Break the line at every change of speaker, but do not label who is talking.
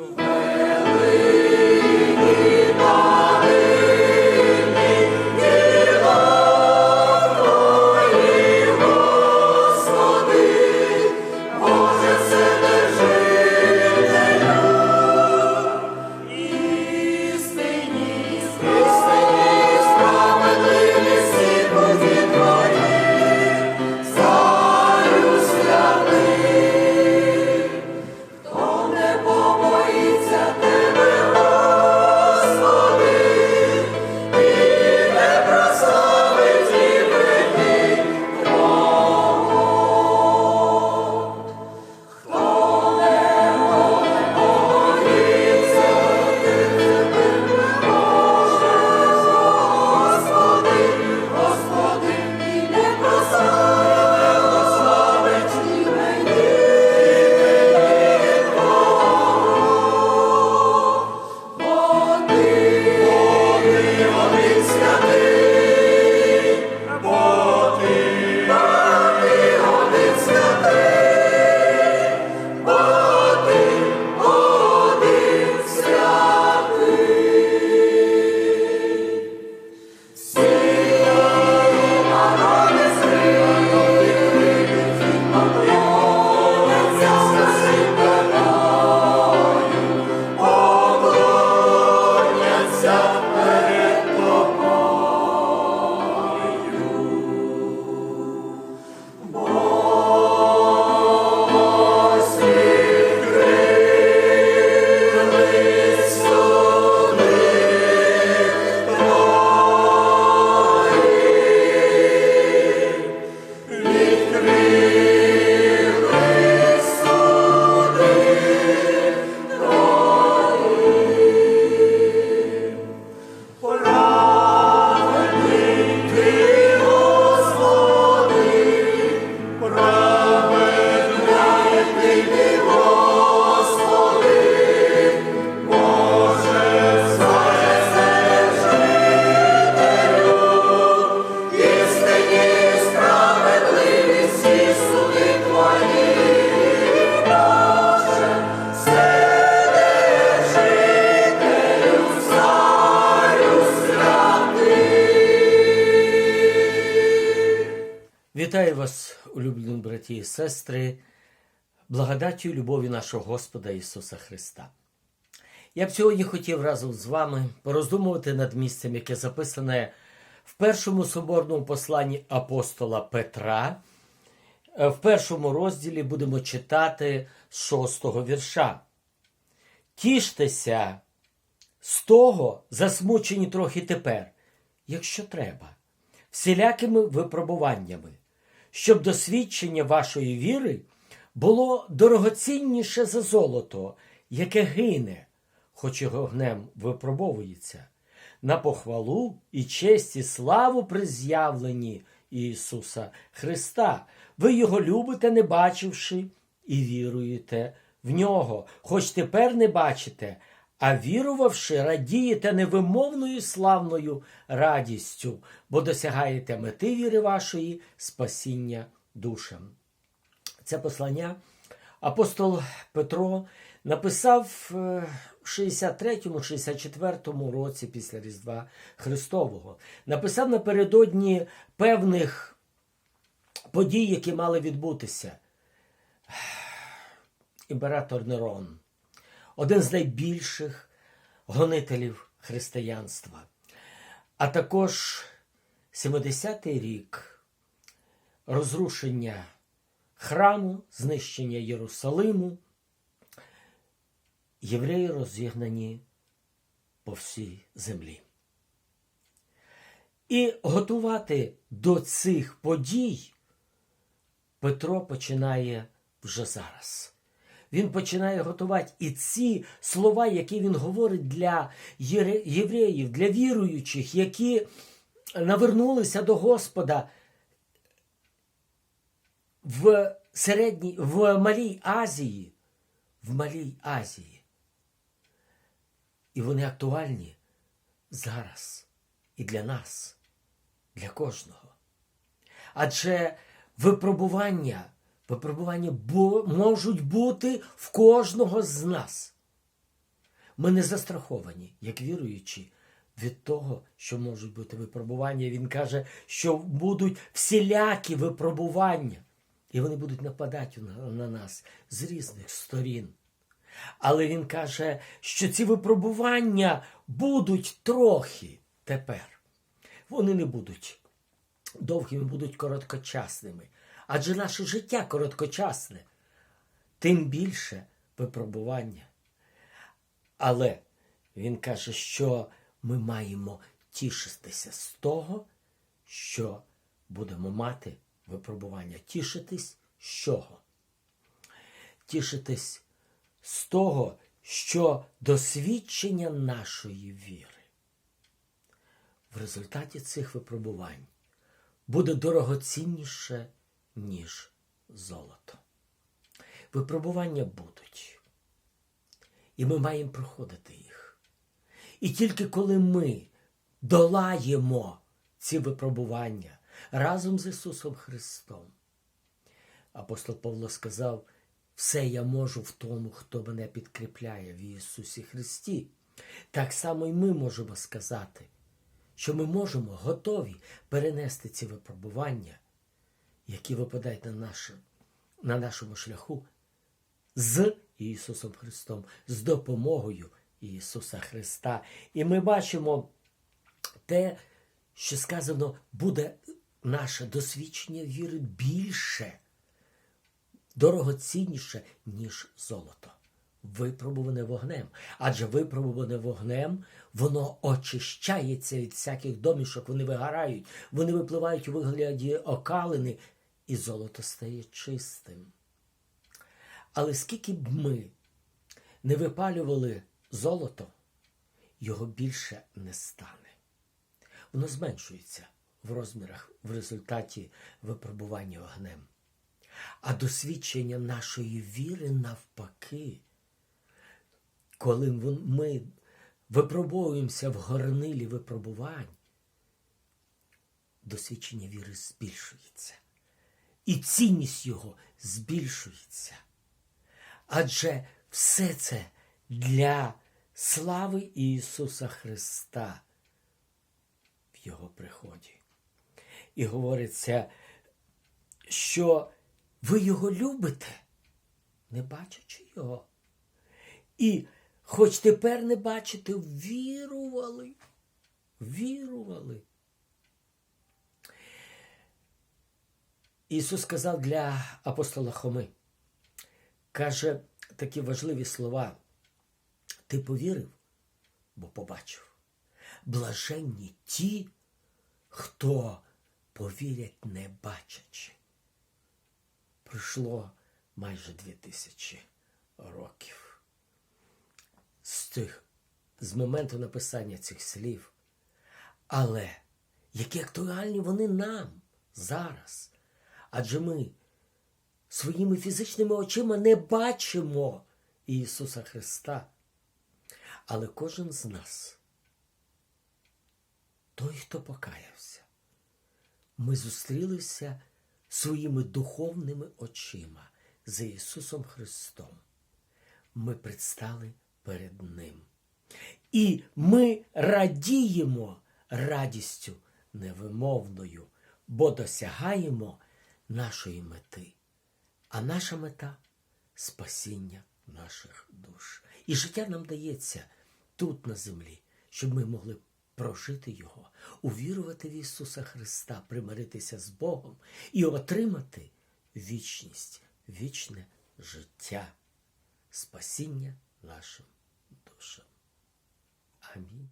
So. Вітаю вас, улюблені браті і сестри, благодаттю і любові нашого Господа Ісуса Христа. Я б сьогодні хотів разом з вами пороздумувати над місцем, яке записане в першому соборному посланні апостола Петра. В першому розділі будемо читати з шостого вірша. Тіштеся з того, засмучені трохи тепер, якщо треба, всілякими випробуваннями, щоб досвідчення вашої віри було дорогоцінніше за золото, яке гине, хоч і огнем випробовується, на похвалу і честь і славу при з'явленні Ісуса Христа. Ви його любите, не бачивши, і віруєте в нього, хоч тепер не бачите, а вірувавши, радієте невимовною славною радістю, бо досягаєте мети віри вашої спасіння душам. Це послання апостол Петро написав е, в 63-64 році після Різдва Христового. Написав напередодні певних подій, які мали відбутися. Імператор Нерон, один з найбільших гонителів християнства, а також 70-й рік розрушення храму, знищення Єрусалиму, євреї розігнані по всій землі. І готувати до цих подій Петро починає вже зараз. Він починає готувати і ці слова, які він говорить для євреїв, для віруючих, які навернулися до Господа в середній, в Малій Азії, в Малій Азії. І вони актуальні зараз і для нас, для кожного. Адже випробування, випробування бу- можуть бути в кожного з нас. Ми не застраховані, як віруючі, від того, що можуть бути випробування. Він каже, що будуть всілякі випробування, і вони будуть нападати на, на нас з різних сторін. Але він каже, що ці випробування будуть трохи тепер. Вони не будуть довгими, будуть короткочасними. Адже наше життя короткочасне, тим більше випробування. Але він каже, що ми маємо тішитися з того, що будемо мати випробування. Тішитись з чого? Тішитись з того, що досвідчення нашої віри в результаті цих випробувань буде дорогоцінніше, ніж золото. Випробування будуть. І ми маємо проходити їх. І тільки коли ми долаємо ці випробування разом з Ісусом Христом, апостол Павло сказав, все я можу в тому, хто мене підкріпляє в Ісусі Христі. Так само і ми можемо сказати, що ми можемо готові перенести ці випробування, які випадають на, наше, на нашому шляху з Ісусом Христом, з допомогою Ісуса Христа. І ми бачимо те, що сказано, буде наше досвідчення віри більше, дорогоцінніше, ніж золото. Випробуване вогнем. Адже випробуване вогнем, воно очищається від всяких домішок, вони вигорають, вони випливають у вигляді окалини, і золото стає чистим. Але скільки б ми не випалювали золото, його більше не стане. Воно зменшується в розмірах в результаті випробування вогнем. А досвідчення нашої віри навпаки, коли ми випробовуємося в горнилі випробувань, досвідчення віри збільшується. І цінність його збільшується. Адже все це для слави Ісуса Христа в Його приході. І говориться, що ви його любите, не бачачи його. І хоч тепер не бачите, вірували, вірували. Ісус сказав для апостола Хоми, каже такі важливі слова. Ти повірив, бо побачив. Блаженні ті, хто повірять не бачачи. Пройшло майже дві тисячі років. З тих, з моменту написання цих слів. Але які актуальні вони нам зараз. Адже ми своїми фізичними очима не бачимо Ісуса Христа. Але кожен з нас, той, хто покаявся, ми зустрілися своїми духовними очима з Ісусом Христом. Ми предстали перед Ним. І ми радіємо радістю невимовною, бо досягаємо нашої мети. А наша мета спасіння наших душ. І життя нам дається тут, на землі, щоб ми могли прожити Його, увірувати в Ісуса Христа, примиритися з Богом і отримати вічність, вічне життя, спасіння нашим душам. Амінь.